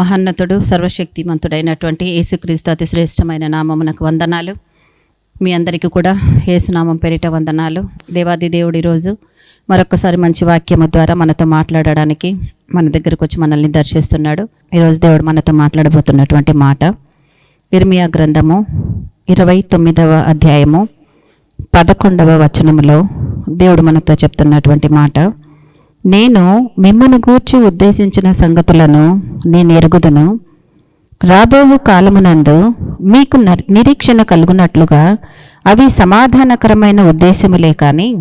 మహన్నతుడు సర్వశక్తిమంతుడైనటువంటి యేసుక్రీస్తు అతి శ్రేష్టమైన నామమునకు వందనాలు. మీ అందరికీ కూడా యేసునామం పేరిట వందనాలు. దేవాది దేవుడు ఈరోజు మరొకసారి మంచి వాక్యము ద్వారా మనతో మాట్లాడడానికి మన దగ్గరకు వచ్చి మనల్ని దర్శిస్తున్నాడు. ఈరోజు దేవుడు మనతో మాట్లాడబోతున్నటువంటి మాట ఇర్మియా గ్రంథము ఇరవై తొమ్మిదవ అధ్యాయము పదకొండవ వచనములో దేవుడు మనతో చెప్తున్నటువంటి మాట. నేను మిమ్మను గూర్చి ఉద్దేశించిన సంగతులను నేను ఎరుగుదును. రాబోవు కాలమునందు మీకు నిరీక్షణ కలుగునట్లుగా అవి సమాధానకరమైన ఉద్దేశములే కానీ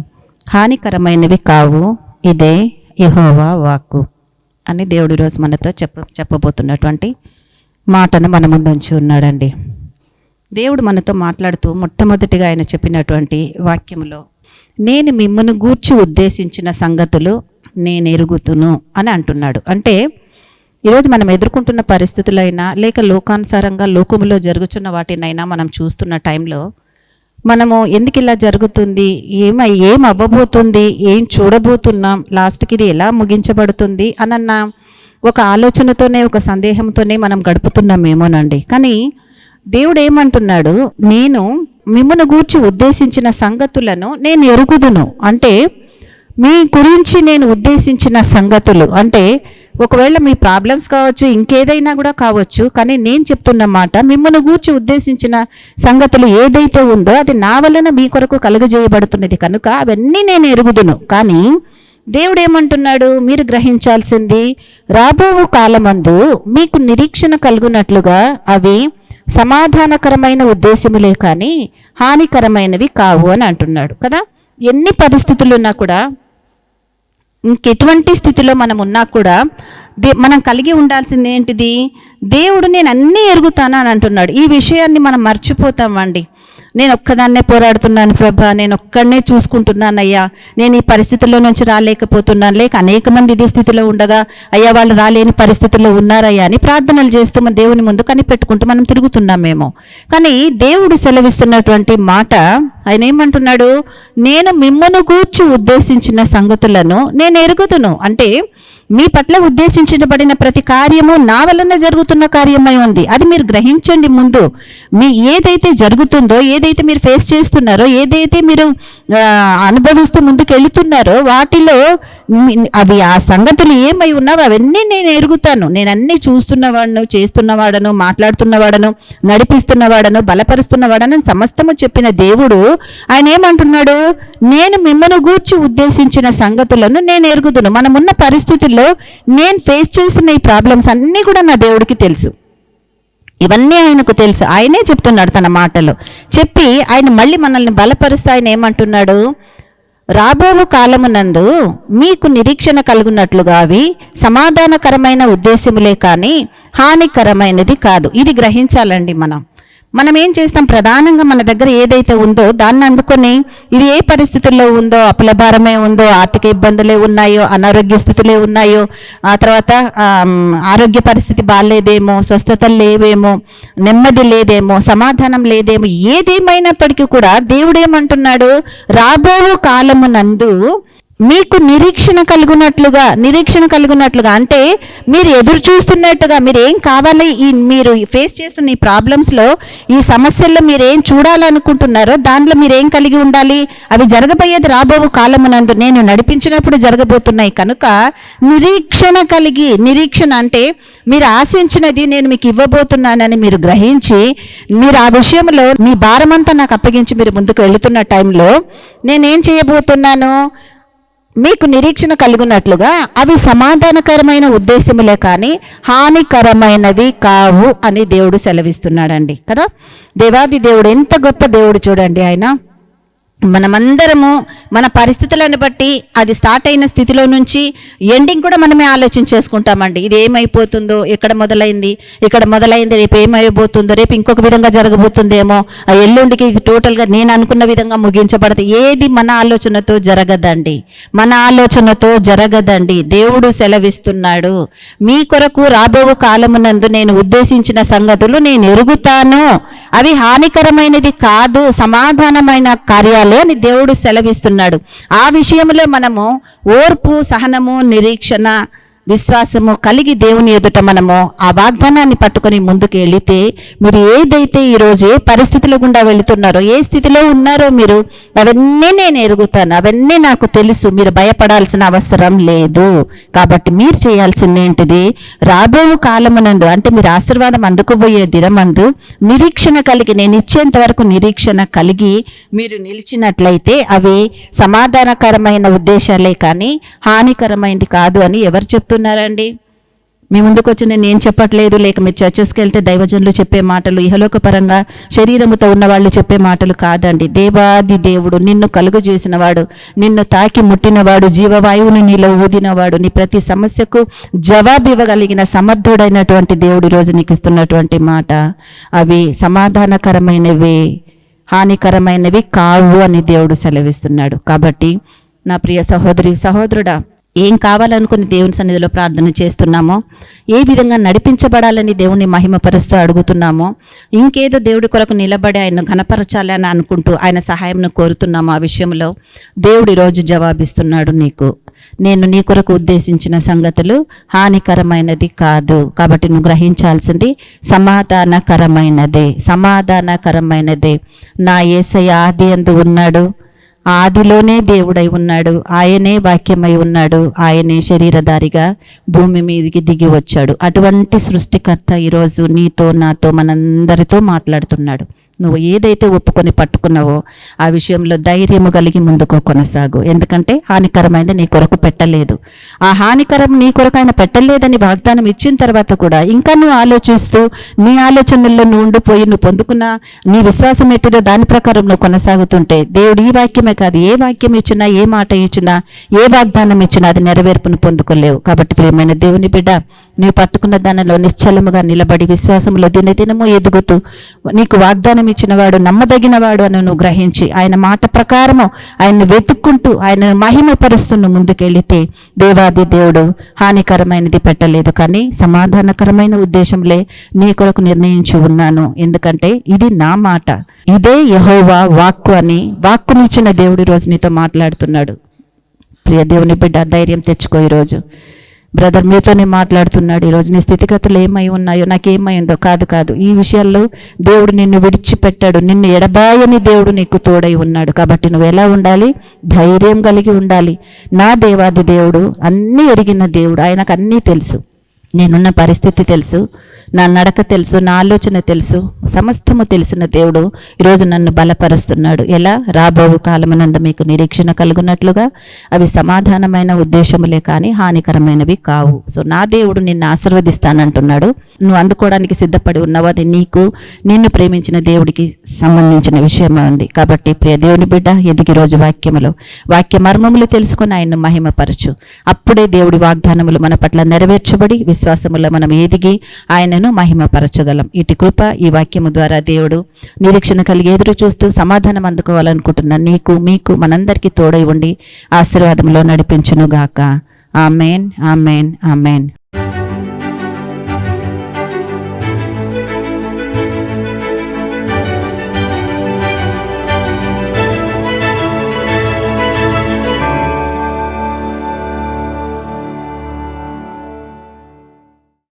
హానికరమైనవి కావు. ఇదే యహోవా వాక్కు. అని దేవుడు ఈరోజు మనతో చెప్ప చెప్పబోతున్నటువంటి మాటను మన ముందు ఉంచి ఉన్నాడండి. దేవుడు మనతో మాట్లాడుతూ మొట్టమొదటిగా ఆయన చెప్పినటువంటి వాక్యములో నేను మిమ్మను గూర్చి ఉద్దేశించిన సంగతులు నేను ఎరుగుతును అని అంటున్నాడు. అంటే ఈరోజు మనం ఎదుర్కొంటున్న పరిస్థితులైనా లేక లోకానుసారంగా లోకములో జరుగుతున్న వాటినైనా మనం చూస్తున్న టైంలో మనము ఎందుకు ఇలా జరుగుతుంది? ఏమ ఏం అవ్వబోతుంది? ఏం చూడబోతున్నాం? లాస్ట్కి ఇది ఎలా ముగించబడుతుంది? అనన్న ఒక ఆలోచనతోనే ఒక సందేహంతోనే మనం గడుపుతున్నామేమోనండి. కానీ దేవుడు ఏమంటున్నాడు? నేను మిమ్మల్ని గూర్చి ఉద్దేశించిన సంగతులను నేను ఎరుగుదును. అంటే మీ గురించి నేను ఉద్దేశించిన సంగతులు అంటే ఒకవేళ మీ ప్రాబ్లమ్స్ కావచ్చు ఇంకేదైనా కూడా కావచ్చు కానీ నేను చెప్తున్న మాట మిమ్మల్ని గూర్చి ఉద్దేశించిన సంగతులు ఏదైతే ఉందో అది నా వలన మీ కొరకు కలుగజేయబడుతున్నది కనుక అవన్నీ నేను ఎరుగుదును. కానీ దేవుడు ఏమంటున్నాడు మీరు గ్రహించాల్సింది రాబో కాలమందు మీకు నిరీక్షణ కలుగునట్లుగా అవి సమాధానకరమైన ఉద్దేశములే కానీ హానికరమైనవి కావు అని అంటున్నాడు కదా. ఎన్ని పరిస్థితులు ఉన్నా కూడా ఇంకెటువంటి స్థితిలో మనం ఉన్నా కూడా దే మనం కలిగి ఉండాల్సింది ఏంటిది? దేవుడు నేను అన్నీ ఎరుగుతాను అని అంటున్నాడు. ఈ విషయాన్ని మనం మర్చిపోతామండి నేను ఒక్కదాన్నే పోరాడుతున్నాను ప్రభా నేను ఒక్కడనే చూసుకుంటున్నానయ్యా నేను ఈ పరిస్థితుల్లో నుంచి రాలేకపోతున్నాను. లేక అనేక మంది ఇదే స్థితిలో ఉండగా అయ్యా వాళ్ళు రాలేని పరిస్థితుల్లో ఉన్నారయ్యా అని ప్రార్థనలు చేస్తూ మన దేవుని ముందు కనిపెట్టుకుంటూ మనం తిరుగుతున్నామేమో. కానీ దేవుడు సెలవిస్తున్నటువంటి మాట ఆయన ఏమంటున్నాడు? నేను మిమ్మను గూర్చి ఉద్దేశించిన సంగతులను నేను ఎరుగుదును. అంటే మీ పట్ల ఉద్దేశించబడిన ప్రతి కార్యము నా వలన జరుగుతున్న కార్యమై ఉంది. అది మీరు గ్రహించండి ముందు. మీ ఏదైతే జరుగుతుందో ఏదైతే మీరు ఫేస్ చేస్తున్నారో ఏదైతే మీరు అనుభవిస్తూ ముందుకు వెళుతున్నారో వాటిలో అవి ఆ సంగతులు ఏమై ఉన్నావో అవన్నీ నేను ఎరుగుతాను. నేను అన్ని చూస్తున్నవాడను చేస్తున్నవాడను మాట్లాడుతున్నవాడను నడిపిస్తున్నవాడను బలపరుస్తున్నవాడను సమస్తము చెప్పిన దేవుడు ఆయన ఏమంటున్నాడు? నేను మిమ్మల్ని గూర్చి ఉద్దేశించిన సంగతులను నేను ఎరుగుదును. మనమున్న పరిస్థితుల్లో నేను ఫేస్ చేస్తున్న ఈ ప్రాబ్లమ్స్ అన్నీ కూడా నా దేవుడికి తెలుసు. ఇవన్నీ ఆయనకు తెలుసు. ఆయనే చెప్తున్నాడు తన మాటలో. చెప్పి ఆయన మళ్ళీ మనల్ని బలపరుస్తూ ఆయన ఏమంటున్నాడు? రాబోవు కాలమునందు మీకు నిరీక్షణ కలుగునట్లుగా అవి సమాధానకరమైన ఉద్దేశములే కానీ హానికరమైనది కాదు. ఇది గ్రహించాలండి మనం. మనం ఏం చేస్తాం? ప్రధానంగా మన దగ్గర ఏదైతే ఉందో దాన్ని అందుకొని ఇది ఏ పరిస్థితుల్లో ఉందో అప్పుల భారమే ఉందో ఆర్థిక ఇబ్బందులే ఉన్నాయో అనారోగ్య స్థితులే ఉన్నాయో ఆ తర్వాత ఆరోగ్య పరిస్థితి బాగాలేదేమో స్వస్థతలు లేవేమో నెమ్మది లేదేమో సమాధానం లేదేమో ఏదేమైనప్పటికీ కూడా దేవుడు ఏమంటున్నాడు రాబో కాలమునందు మీకు నిరీక్షణ కలుగునట్లుగా నిరీక్షణ కలుగునట్లుగా అంటే మీరు ఎదురు చూస్తున్నట్టుగా మీరు ఏం కావాలి ఈ మీరు ఫేస్ చేస్తున్న ఈ ప్రాబ్లమ్స్లో ఈ సమస్యల్లో మీరు ఏం చూడాలనుకుంటున్నారో దాంట్లో మీరు ఏం కలిగి ఉండాలి? అవి జరగబోయేది రాబో కాలమునందు నేను నడిపించినప్పుడు జరగబోతున్నాయి కనుక నిరీక్షణ కలిగి నిరీక్షణ అంటే మీరు ఆశించినది నేను మీకు ఇవ్వబోతున్నానని మీరు గ్రహించి మీరు ఆ విషయంలో మీ భారమంతా నాకు అప్పగించి మీరు ముందుకు వెళుతున్న టైంలో నేనేం చేయబోతున్నాను? మీకు నిరీక్షణ కలిగినట్లుగా అవి సమాధానకరమైన ఉద్దేశములే కానీ హానికరమైనవి కావు అని దేవుడు సెలవిస్తున్నాడండి కదా? దేవాది దేవుడు ఎంత గొప్ప దేవుడు చూడండి ఆయన. మనమందరము మన పరిస్థితులను బట్టి అది స్టార్ట్ అయిన స్థితిలో నుంచి ఎండింగ్ కూడా మనమే ఆలోచించేసుకుంటామండి ఇది ఏమైపోతుందో ఎక్కడ మొదలైంది ఇక్కడ మొదలైంది రేపు ఏమైపోతుందో రేపు ఇంకొక విధంగా జరగబోతుందేమో ఆ ఎల్లుండికి ఇది టోటల్గా నేను అనుకున్న విధంగా ముగించబడదు. ఏది మన ఆలోచనతో జరగదండి. మన ఆలోచనతో జరగదండి. దేవుడు సెలవిస్తున్నాడు. మీ కొరకు రాబో కాలమునందు నేను ఉద్దేశించిన సంగతులు నేను ఎరుగుతాను. అవి హానికరమైనది కాదు సమాధానమైన కార్యాలు. అని దేవుడు సెలవిస్తున్నాడు. ఆ విషయంలో మనము ఓర్పు సహనము నిరీక్షణ విశ్వాసము కలిగి దేవుని ఎదుట మనము ఆ వాగ్దానాన్ని పట్టుకొని ముందుకు వెళితే మీరు ఏదైతే ఈరోజు ఏ పరిస్థితుల గుండా వెళుతున్నారో ఏ స్థితిలో ఉన్నారో మీరు అవన్నీ నేను ఎరుగుతాను అవన్నీ నాకు తెలుసు మీరు భయపడాల్సిన అవసరం లేదు. కాబట్టి మీరు చేయాల్సింది ఏంటిది? రాబో కాలమునందు అంటే మీరు ఆశీర్వాదం అందుకోబోయే దినమందు నిరీక్షణ కలిగి నేను ఇచ్చేంత వరకు నిరీక్షణ కలిగి మీరు నిలిచినట్లయితే అవి సమాధానకరమైన ఉద్దేశాలే కానీ హానికరమైంది కాదు అని ఎవరు ఉన్నారండి మీ ముందుకు వచ్చి నేను ఏం చెప్పట్లేదు లేక మీరు చర్చెస్కి వెళ్తే దైవజనులు చెప్పే మాటలు ఇహలోక పరంగా శరీరముతో ఉన్న వాళ్ళు చెప్పే మాటలు కాదండి. దేవాది దేవుడు నిన్ను కలుగు చేసినవాడు నిన్ను తాకి ముట్టినవాడు జీవవాయువుని నీలో ఊదినవాడు నీ ప్రతి సమస్యకు జవాబు ఇవ్వగలిగిన సమర్థుడైనటువంటి దేవుడు ఈరోజు నీకు ఇస్తున్నటువంటి మాట. అవి సమాధానకరమైనవి హానికరమైనవి కావు అని దేవుడు సెలవిస్తున్నాడు. కాబట్టి నా ప్రియ సహోదరి సహోదరుడా ఏం కావాలనుకుని దేవుని సన్నిధిలో ప్రార్థన చేస్తున్నామో ఏ విధంగా నడిపించబడాలని దేవుని మహిమపరుస్తూ అడుగుతున్నామో ఇంకేదో దేవుడి కొరకు నిలబడి ఆయన ఘనపరచాలని అనుకుంటూ ఆయన సహాయంను కోరుతున్నామో ఆ విషయంలో దేవుడు ఈరోజు జవాబిస్తున్నాడు నీకు. నేను నీ కొరకు ఉద్దేశించిన సంగతులు హానికరమైనది కాదు. కాబట్టి నువ్వు గ్రహించాల్సింది సమాధానకరమైనదే సమాధానకరమైనదే. నా ఏసయ్య ఆది అందు ఉన్నాడు. ఆదిలోనే దేవుడై ఉన్నాడు. ఆయనే వాక్యమై ఉన్నాడు. ఆయనే శరీరధారిగా భూమి మీదకి దిగి వచ్చాడు. అటువంటి సృష్టికర్త ఈరోజు నీతో నాతో మనందరితో మాట్లాడుతున్నాడు. నువ్వు ఏదైతే ఒప్పుకొని పట్టుకున్నావో ఆ విషయంలో ధైర్యము కలిగి ముందుకు కొనసాగు. ఎందుకంటే హానికరమైనది నీ కొరకు పెట్టలేదు. ఆ హానికరం నీ కొరకు ఆయన పెట్టలేదని వాగ్దానం ఇచ్చిన తర్వాత కూడా ఇంకా నువ్వు ఆలోచిస్తూ నీ ఆలోచనల్లో నువ్వు ఉండిపోయి నువ్వు పొందుకున్న నీ విశ్వాసం ఎట్టిదో దాని ప్రకారం నువ్వు కొనసాగుతుంటే దేవుడు ఈ వాక్యమే కాదు ఏ వాక్యం ఇచ్చినా ఏ మాట ఇచ్చినా ఏ వాగ్దానం ఇచ్చినా అది నెరవేర్పును పొందుకోలేవు. కాబట్టి ప్రియమైన దేవుని బిడ్డ నీవు పట్టుకున్న దానిలో నిశ్చలముగా నిలబడి విశ్వాసంలో దినదినము ఎదుగుతూ నీకు వాగ్దానం ఇచ్చినవాడు నమ్మదగినవాడు నమ్మదగిన వాడు అని నువ్వు గ్రహించి ఆయన మాట ప్రకారము ఆయన్ని వెతుక్కుంటూ ఆయనను మహిమపరుస్తున్న ముందుకెళితే దేవాది దేవుడు హానికరమైనది పెట్టలేదు కానీ సమాధానకరమైన ఉద్దేశంలే నీ కొరకు నిర్ణయించి ఉన్నాను. ఎందుకంటే ఇది నా మాట. ఇదే యహోవా వాక్కు అని వాక్కునిచ్చిన దేవుడు రోజు నీతో మాట్లాడుతున్నాడు. ప్రియ దేవుని బిడ్డ ధైర్యం తెచ్చుకో ఈరోజు. బ్రదర్ మీతోనే మాట్లాడుతున్నాడు. ఈరోజు నీ స్థితిగతులు ఏమై ఉన్నాయో నాకేమైందో కాదు కాదు. ఈ విషయాల్లో దేవుడు నిన్ను విడిచిపెట్టాడు. నిన్ను ఎడబాయని దేవుడు నీకు తోడై ఉన్నాడు. కాబట్టి నువ్వు ఎలా ఉండాలి? ధైర్యం కలిగి ఉండాలి. నా దేవాది దేవుడు అన్నీ ఎరిగిన దేవుడు ఆయనకు అన్నీ తెలుసు. నేనున్న పరిస్థితి తెలుసు. నా నడక తెలుసు నా ఆలోచన తెలుసు. సమస్తము తెలిసిన దేవుడు ఈరోజు నన్ను బలపరుస్తున్నాడు. ఎలా? రాబోవు కాలమునంద మీకు నిరీక్షణ కలుగునట్లుగా. అవి సమాధానమైన ఉద్దేశములే కానీ హానికరమైనవి కావు. సో నా దేవుడు నిన్ను ఆశీర్వదిస్తానంటున్నాడు. నువ్వు అందుకోవడానికి సిద్ధపడి ఉన్నావు. అది నీకు నిన్ను ప్రేమించిన దేవుడికి సంబంధించిన విషయమే ఉంది. కాబట్టి ప్రియ దేవుని బిడ్డ ఎదిగి రోజు వాక్యములో వాక్య మర్మములు తెలుసుకుని ఆయన్ను మహిమపరచు. అప్పుడే దేవుడి వాగ్దానములు మన పట్ల నెరవేర్చబడి విశ్వాసములో మనం ఎదిగి ఆయనను మహిమపరచగలం. ఇటు కృప ఈ వాక్యము ద్వారా దేవుడు నిరీక్షణ కలిగి ఎదురు చూస్తూ సమాధానం అందుకోవాలనుకుంటున్న నీకు మీకు మనందరికీ తోడై ఉండి ఆశీర్వాదంలో నడిపించునుగాక. Amen amen amen.